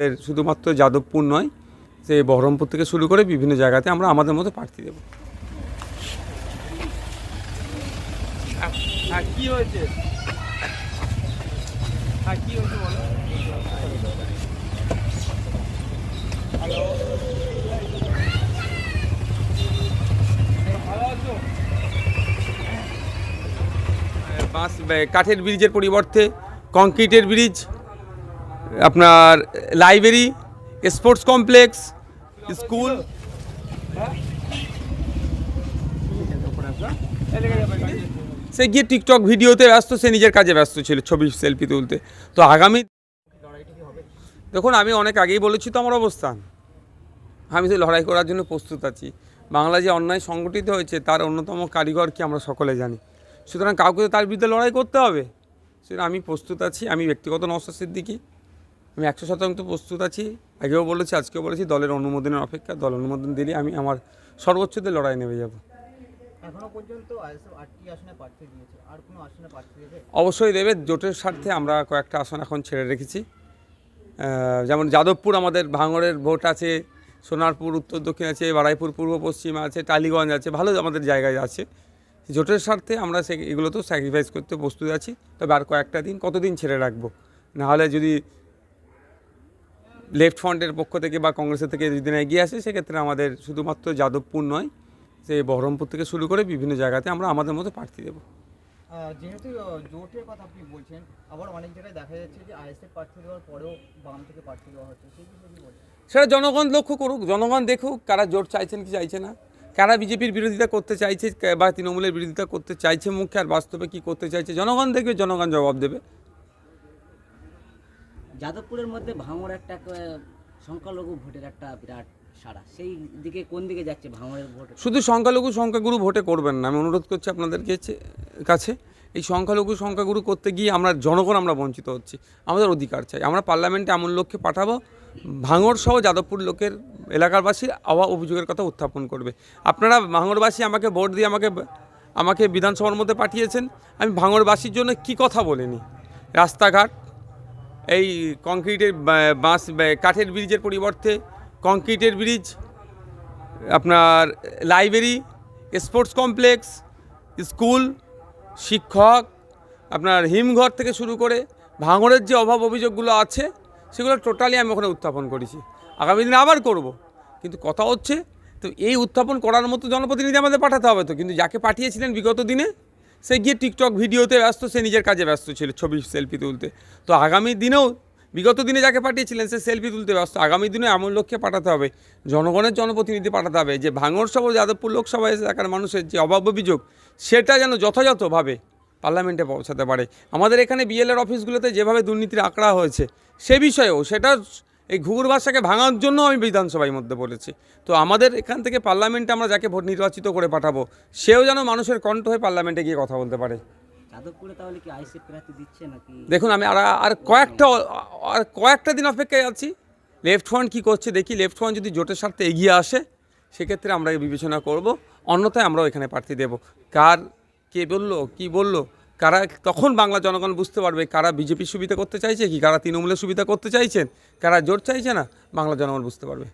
এর শুধুমাত্র যাদবপুর নয় সে বহরমপুর থেকে শুরু করে বিভিন্ন জায়গাতে আমরা আমাদের মতো প্রার্থী দেবো। কি হয়েছে? কি হয়েছে বলো? বাঁশ কাঠের ব্রিজের পরিবর্তে কংক্রিটের ব্রিজ আপনার লাইব্রেরি, স্পোর্টস কমপ্লেক্স, স্কুল। সে গিয়ে টিকটক ভিডিওতে ব্যস্ত, সে নিজের কাজে ব্যস্ত ছিল, ছবি, সেলফি তুলতে। তো আগামী দেখুন, আমি অনেক আগেই বলেছি তো আমার অবস্থান। আমি তো লড়াই করার জন্য প্রস্তুত আছি। বাংলা যে অন্যায় সংগঠিত হয়েছে, তার অন্যতম কারিগর কি আমরা সকলে জানি। সুতরাং কাউকে তার বিরুদ্ধে লড়াই করতে হবে। সেটা আমি প্রস্তুত আছি, আমি ব্যক্তিগত নওশাদ সিদ্দিকি। আমি একশো শতাংশ প্রস্তুত আছি। আগেও বলেছি আজকেও বলেছি দলের অনুমোদনের অপেক্ষা দল অনুমোদন দিলে আমি আমার সর্বোচ্চতে লড়াই নেমে যাব। অবশ্যই দেবে জোটের স্বার্থে আমরা কয়েকটা আসন এখন ছেড়ে রেখেছি। যেমন যাদবপুর আমাদের ভাঙড়ের ভোট আছে সোনারপুর উত্তর দক্ষিণ আছে বারাইপুর পূর্ব পশ্চিম আছে টালিগঞ্জ আছে ভালো আমাদের জায়গায় আছে। জোটের স্বার্থে আমরা সে এগুলো তো স্যাক্রিফাইস করতে প্রস্তুত আছি তবে আর কয়েকটা দিন কতদিন ছেড়ে রাখব? নাহলে যদি লেফট ফ্রন্টের পক্ষ থেকে বা কংগ্রেসের থেকে যদি না এগিয়ে আসে সেক্ষেত্রে আমাদের শুধুমাত্র যাদবপুর নয় যে বহরমপুর থেকে শুরু করে বিভিন্ন জায়গাতে আমরা আমাদের মতো প্রার্থী দেবো। যেহেতু জোটের কথা আপনি বলছেন আবার অনেক জায়গায় দেখা যাচ্ছে যে আইএসএফ প্রার্থী দেওয়ার পরেও বাম থেকে প্রার্থী দেওয়া হচ্ছে সেই সেটা জনগণ লক্ষ্য করুক জনগণ দেখুক কারা জোট চাইছেন কি চাইছে না কারা বিজেপির বিরোধিতা করতে চাইছে বা তৃণমূলের বিরোধিতা করতে চাইছে মুখে আর বাস্তবে কি করতে চাইছে জনগণ দেখবে জনগণ জবাব দেবে। যাদবপুরের মধ্যে ভাঙড় একটা সংখ্যালঘু ভোটের একটা বিরাট সারা সেই দিকে কোন দিকে যাচ্ছে ভাঙড়ের ভোট? শুধু সংখ্যালঘু সংখ্যাগুরু ভোটে করবেন না। আমি অনুরোধ করছি আপনাদেরকে কাছে, এই সংখ্যালঘু সংখ্যাগুরু করতে গিয়ে আমরা জনগণ আমরা বঞ্চিত হচ্ছি। আমাদের অধিকার চাই। আমরা পার্লামেন্টে এমন লোককে পাঠাবো। ভাঙড় সহ যাদবপুর লোকের এলাকারবাসী আওয়া অভিযোগের কথা উত্থাপন করবে। আপনারা ভাঙড়বাসী আমাকে ভোট দিয়ে আমাকে আমাকে বিধানসভার মধ্যে পাঠিয়েছেন। আমি ভাঙড়বাসীর জন্য কি কথা বলিনি? রাস্তাঘাট এই কংক্রিটের বাঁশ কাঠের ব্রিজের পরিবর্তে কংক্রিটের ব্রিজ, আপনার লাইব্রেরি, স্পোর্টস কমপ্লেক্স, স্কুল, শিক্ষক, আপনার হিমঘর থেকে শুরু করে ভাঙড়ের যে অভাব অভিযোগগুলো আছে, সেগুলো টোটালি আমি ওখানে উত্থাপন করেছি। আগামী দিনে আবার করব। কিন্তু কথা হচ্ছে, তো এই উত্থাপন করার মতো জনপ্রতিনিধি আমাদের পাঠাতে হবে তো। কিন্তু যাকে পাঠিয়েছিলেন বিগত দিনে সে গিয়ে টিকটক ভিডিওতে ব্যস্ত, সে নিজের কাজে ব্যস্ত ছিল, ছবি, সেলফি তুলতে। তো আগামী দিনেও, বিগত দিনে যাকে পাঠিয়েছিলেন, সে সেলফি তুলতে ব্যস্ত। আগামী দিনে এমন লোককে পাঠাতে হবে, জনগণের জনপ্রতিনিধি পাঠাতে হবে, যে ভাঙড় সহ যাদবপুর লোকসভা এলাকার মানুষের যে অভাব অভিযোগ, সেটা যেন যথাযথভাবে পার্লামেন্টে পৌঁছাতে পারে। আমাদের এখানে বিএলআর অফিসগুলোতে যেভাবে দুর্নীতির আঁকড়া হয়েছে, সে বিষয়েও সেটা এই ঘুঘুর ভাষাকে ভাঙার জন্য আমি বিধানসভার মধ্যে বলেছি তো আমাদের এখান থেকে পার্লামেন্টে আমরা যাকে ভোট নির্বাচিত করে পাঠাবো সেও যেন মানুষের কণ্ঠ হয়ে পার্লামেন্টে গিয়ে কথা বলতে পারে। দেখুন আমি আর আর কয়েকটা আর কয়েকটা দিন অপেক্ষায় আছি। লেফট ফ্রন্ট কী করছে দেখি লেফট ফ্রন্ট যদি জোটের স্বার্থে এগিয়ে আসে সেক্ষেত্রে আমরা বিবেচনা করব। অন্যথায় আমরাও এখানে প্রার্থী দেব। কার কে বলল কি বলল কারা, তখন বাংলা জনগণ বুঝতে পারবে কারা বিজেপির সুবিধা করতে চাইছে কি, কারা তৃণমূলের সুবিধা করতে চাইছেন, কারা জোট চাইছে না, বাংলা জনগণ বুঝতে পারবে।